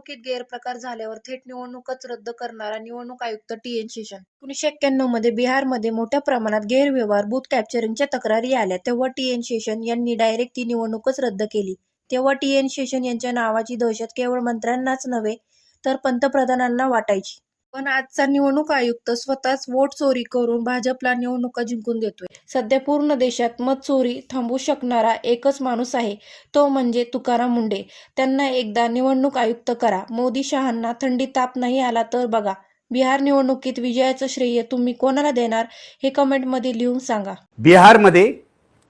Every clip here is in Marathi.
निवडणुकीत गैरप्रकार झाल्यावर थेट निवडणूकच रद्द करणारा निवडणूक आयुक्त टी एन शेषन एकोणीसशे एक्क्याण्णवमध्ये बिहारमध्ये मोठ्या प्रमाणात गैरव्यवहार बूथ कॅप्चरिंगच्या तक्रारी आल्या तेव्हा टी एन शेषन यांनी डायरेक्ट ती निवडणूकच रद्द केली. तेव्हा टी एन शेषन यांच्या नावाची दहशत केवळ मंत्र्यांनाच नव्हे तर पंतप्रधानांना वाटायची. पण आजचा निवडणूक आयुक्त स्वतःच वोट चोरी करून भाजपला निवडणुका जिंकून देतोय. सध्या पूर्ण देशात मत चोरी थांबवू शकणारा एकच माणूस आहे तो म्हणजे तुकाराम मुंडे. त्यांना एकदा निवडणूक आयुक्त करा. मोदी शहांना थंडी ताप नाही आला तर बघा. बिहार निवडणुकीत विजयाचं श्रेय तुम्ही कोणाला देणार हे कमेंटमध्ये लिहून सांगा. बिहारमध्ये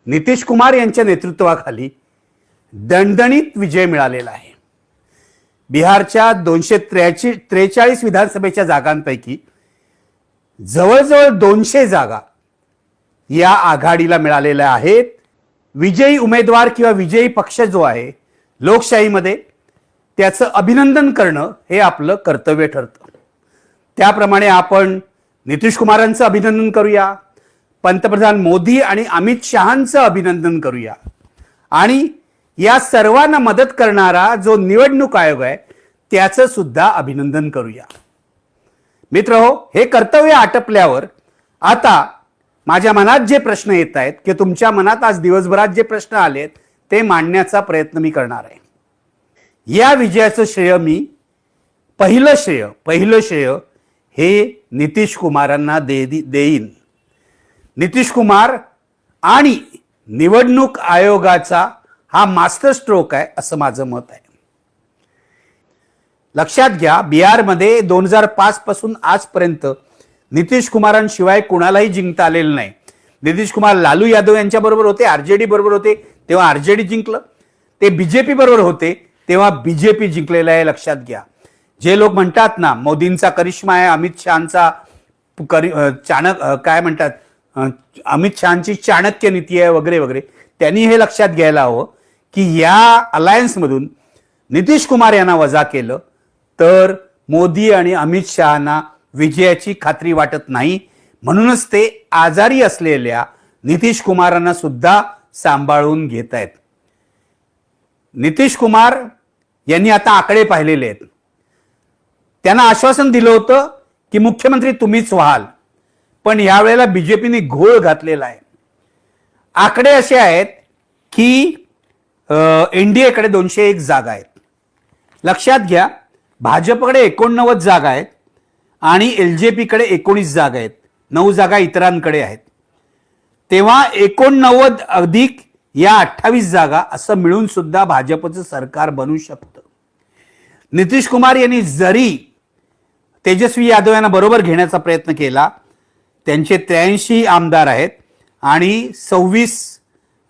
नितीश कुमार यांच्या नेतृत्वाखाली दणदणीत विजय मिळालेला आहे. बिहारच्या दोनशे त्र्याऐंशी त्रेचाळीस विधानसभेच्या जागांपैकी जवळजवळ दोनशे जागा या आघाडीला मिळालेल्या आहेत. विजयी उमेदवार किंवा विजयी पक्ष जो आहे लोकशाहीमध्ये त्याचं अभिनंदन करणं हे आपलं कर्तव्य ठरतं. त्याप्रमाणे आपण नितीश कुमारांचं अभिनंदन करूया पंतप्रधान मोदी आणि अमित शहांचं अभिनंदन करूया आणि या सर्वांना मदत करणारा जो निवडणूक आयोग आहे त्याचं सुद्धा अभिनंदन करूया. मित्र हो हे कर्तव्य आटपल्यावर आता माझ्या मनात जे प्रश्न येत आहेत की तुमच्या मनात आज दिवसभरात जे प्रश्न आलेत ते मांडण्याचा प्रयत्न मी करणार आहे. या विजयाचं श्रेय मी पहिलं श्रेय पहिलं श्रेय हे नितीश कुमारांना दे देईन. नितीश कुमार आणि निवडणूक आयोगाचा हा मास्टर स्ट्रोक आहे असं माझं मत आहे. लक्षात घ्या बिहारमध्ये दोन हजार पाच पासून आजपर्यंत नितीश कुमारांशिवाय कुणालाही जिंकता आलेलं नाही. नितीश कुमार लालू यादव यांच्या बरोबर होते आरजेडी बरोबर होते तेव्हा आरजेडी जिंकलं. ते बीजेपी बरोबर होते तेव्हा बीजेपी जिंकलेलं आहे लक्षात घ्या. जे लोक म्हणतात ना मोदींचा करिश्मा आहे अमित शहाचा करि चाणक काय म्हणतात अमित शहाची चाणक्य नीती आहे वगैरे वगैरे. त्यांनी हे लक्षात घ्यायला हवं. की या अलायन्समधून नितीश कुमार यांना वजा केलं तर मोदी आणि अमित शहाना विजयाची खात्री वाटत नाही. म्हणूनच ते आजारी असलेल्या नितीश कुमारांना सुद्धा सांभाळून घेत आहेत. नितीश कुमार यांनी आता आकडे पाहिलेले आहेत. त्यांना आश्वासन दिलं होतं की मुख्यमंत्री तुम्हीच व्हाल पण यावेळेला बीजेपीने घोळ घातलेला आहे. आकडे असे आहेत की एनडीएकडे दोनशे एक जागा आहेत. लक्षात घ्या भाजपकडे एकोणनव्वद जागा आहेत आणि एल जे पीकडे एकोणीस जागा आहेत. नऊ जागा इतरांकडे आहेत. तेव्हा एकोणनव्वद अधिक या अठ्ठावीस जागा असं मिळून सुद्धा भाजपचं सरकार बनू शकतं. नितीश कुमार यांनी जरी तेजस्वी यादव यांना बरोबर घेण्याचा प्रयत्न केला त्यांचे त्र्याऐंशी आमदार आहेत आणि सव्वीस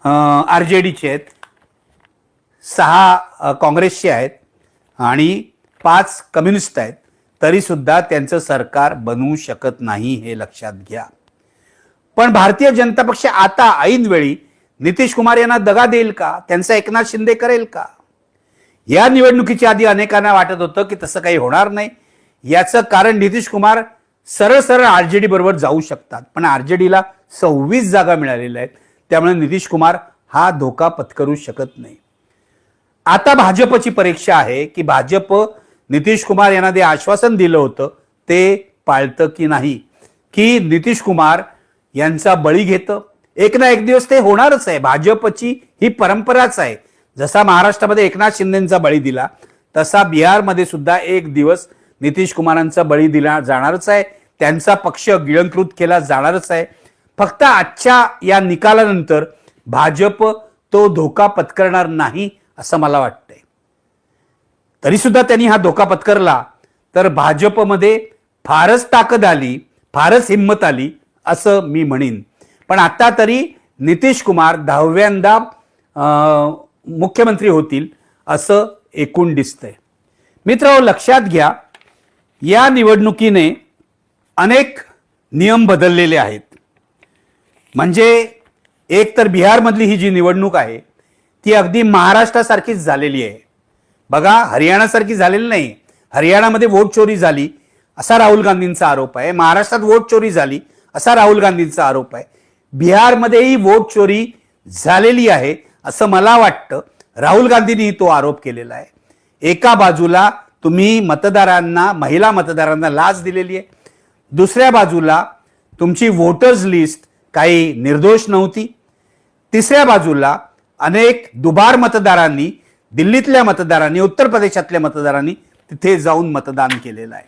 आर जे डीचे आहेत. सहा काँग्रेसचे आहेत आणि पाच कम्युनिस्ट आहेत. तरीसुद्धा त्यांचं सरकार बनवू शकत नाही हे लक्षात घ्या. पण भारतीय जनता पक्ष आता ऐनवेळी नितीश कुमार यांना दगा देईल का? त्यांचा एकनाथ शिंदे करेल का? या निवडणुकीच्या आधी अनेकांना वाटत होतं की तसं काही होणार नाही. याचं कारण नितीश कुमार सरळ सरळ डी बरोबर जाऊ शकतात. पण आर जे डीला सव्वीस जागा मिळालेल्या आहेत. त्यामुळे नितीश कुमार हा धोका पत्करू शकत नाही. आता भाजपची परीक्षा आहे की भाजप नितीश कुमार यांना जे आश्वासन दिलं होतं ते पाळतं की नाही? की नितीश कुमार यांचा बळी घेतं? एक ना एक दिवस ते होणारच आहे. भाजपची ही परंपराच आहे. जसा महाराष्ट्रामध्ये एकनाथ शिंदेचा बळी दिला तसा बिहारमध्ये सुद्धा एक दिवस नितीश कुमारांचा बळी दिला जाणारच आहे. त्यांचा पक्ष गिळंकृत केला जाणारच आहे. फक्त आजच्या या निकालानंतर भाजप तो धोका पत्करणार नाही. असं मला वाटतंय. तरी सुद्धा त्यांनी हा धोका पत्करला तर भाजपमध्ये फारच ताकद आली फारच हिंमत आली असं मी म्हणेन. पण आता तरी नितीश कुमार दहाव्यांदा अं, मुख्यमंत्री होतील असं एकूण दिसतंय. मित्र लक्षात घ्या या निवडणुकीने अनेक नियम बदललेले आहेत. म्हणजे एक तर बिहारमधली ही जी निवडणूक आहे ती अगदी महाराष्ट्रासारखीच झालेली आहे. बघा हरियाणासारखी झालेली नाही. हरियाणामध्ये वोट चोरी झाली असा राहुल गांधींचा आरोप आहे. महाराष्ट्रात वोट चोरी झाली असा राहुल गांधींचा आरोप आहे. बिहारमध्येही वोट चोरी झालेली आहे असं मला वाटतं. राहुल गांधींनी तो आरोप केलेला आहे. एका बाजूला तुम्ही मतदारांना महिला मतदारांना लाच दिलेली आहे. दुसऱ्या बाजूला तुमची वोटर्स लिस्ट काही निर्दोष नव्हती. तिसऱ्या बाजूला अनेक दुबार मतदारांनी दिल्लीतल्या मतदारांनी उत्तर प्रदेशातल्या मतदारांनी तिथे जाऊन मतदान केलेलं आहे.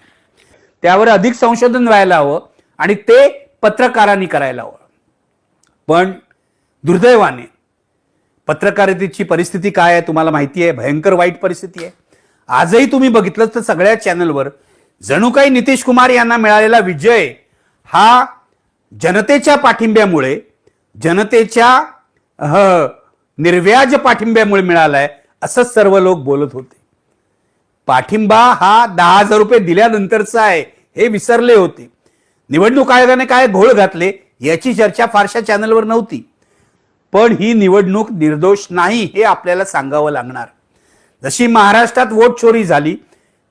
त्यावर अधिक संशोधन व्हायला हवं आणि ते पत्रकारांनी करायला हवं. पण दुर्दैवाने पत्रकारितेची परिस्थिती काय आहे तुम्हाला माहिती आहे? भयंकर वाईट परिस्थिती आहे. आजही तुम्ही बघितलं तर सगळ्या चॅनलवर जणू काही नितीश कुमार यांना मिळालेला विजय हा जनतेच्या पाठिंब्यामुळे जनतेच्या निर्व्याज पाठिंब्यामुळे मिळालाय असं सर्व लोक बोलत होते. पाठिंबा हा दहा हजार रुपये दिल्यानंतरचा आहे हे विसरले होते. निवडणूक आयोगाने काय घोळ घातले याची चर्चा फारशा चॅनलवर नव्हती. पण ही निवडणूक निर्दोष नाही हे आपल्याला सांगावं लागणार. जशी महाराष्ट्रात वोट चोरी झाली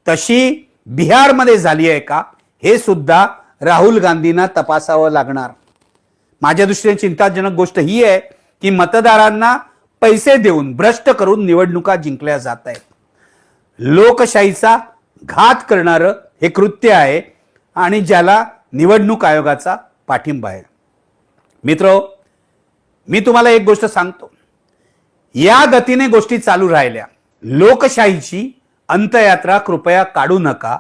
तशी बिहारमध्ये झाली आहे का हे सुद्धा राहुल गांधींना तपासावं लागणार. माझ्या दृष्टीने चिंताजनक गोष्ट ही आहे की मतदारांना पैसे देऊन भ्रष्ट करून निवडणुका जिंकल्या जात आहेत. लोकशाहीचा घात करणारं हे कृत्य आहे आणि ज्याला निवडणूक आयोगाचा पाठिंबा आहे. मित्र मी तुम्हाला एक गोष्ट सांगतो. या गतीने गोष्टी चालू राहिल्या. लोकशाहीची अंतयात्रा कृपया काढू नका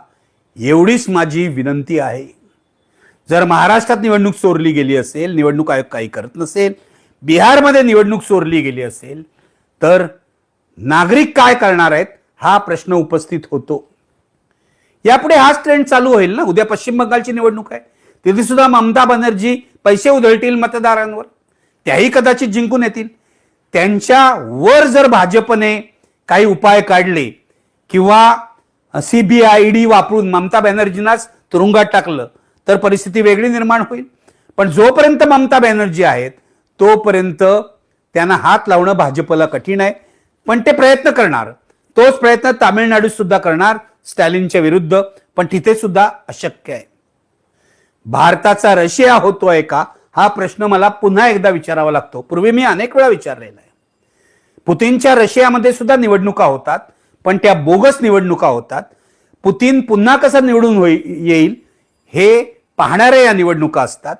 एवढीच माझी विनंती आहे. जर महाराष्ट्रात निवडणूक चोरली गेली असेल निवडणूक आयोग काही करत नसेल बिहारमध्ये निवडणूक चोरली गेली असेल तर नागरिक काय करणार आहेत हा प्रश्न उपस्थित होतो. यापुढे हाच ट्रेंड चालू होईल ना? उद्या पश्चिम बंगालची निवडणूक आहे. तिथे सुद्धा ममता बनर्जी पैसे उधळतील मतदारांवर. त्याही कदाचित जिंकून येतील. त्यांच्या वर जर भाजपने काही उपाय काढले किंवा सीबीआय ईडी वापरून ममता बॅनर्जींनाच तुरुंगात टाकलं तर परिस्थिती वेगळी निर्माण होईल. पण जोपर्यंत ममता बॅनर्जी आहेत तोपर्यंत त्यांना हात लावणं भाजपला कठीण आहे. पण ते प्रयत्न करणार. तोच प्रयत्न तामिळनाडूत सुद्धा करणार स्टॅलिनच्या विरुद्ध. पण तिथे सुद्धा अशक्य आहे. भारताचा रशिया होतोय का? हा प्रश्न मला पुन्हा एकदा विचारावा लागतो. पूर्वी मी अनेक वेळा विचारलेला आहे. पुतीनच्या रशियामध्ये सुद्धा निवडणुका होतात पण त्या बोगस निवडणुका होतात. पुतीन पुन्हा कसा निवडून होई येईल? हे पाहणाऱ्या या निवडणुका असतात.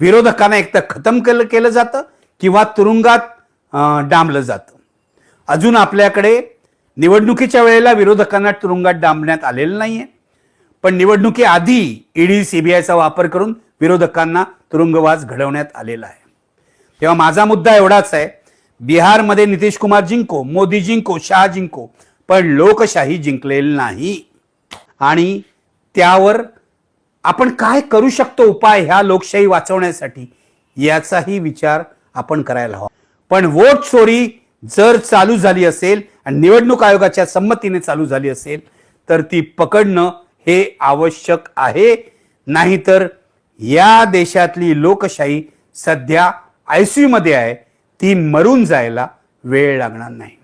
विरोधकांना एकतर खतम केलं केलं जातं किंवा तुरुंगात डांबलं जातं. अजून आपल्याकडे निवडणुकीच्या वेळेला विरोधकांना तुरुंगात डांबण्यात आलेलं नाही आहे पण निवडणुकीआधी ईडी सीबीआयचा वापर करून विरोधकांना तुरुंगवास घडवण्यात आलेला आहे. तेव्हा माझा मुद्दा एवढाच आहे. बिहारमध्ये नितीश कुमार जिंको मोदी जिंको शहा जिंको पण लोकशाही जिंकलेली नाही. आणि त्यावर आपण काय करू शकतो उपाय ह्या लोकशाही वाचवण्यासाठी याचाही विचार आपण करायला हवा. पण वोट चोरी जर चालू झाली असेल आणि निवडणूक आयोगाच्या संमतीने चालू झाली असेल तर ती पकडणं हे आवश्यक आहे. नाहीतर या देशातली लोकशाही सध्या आयसीयू मध्ये आहे ती मरून जायला वेळ लागणार नाही.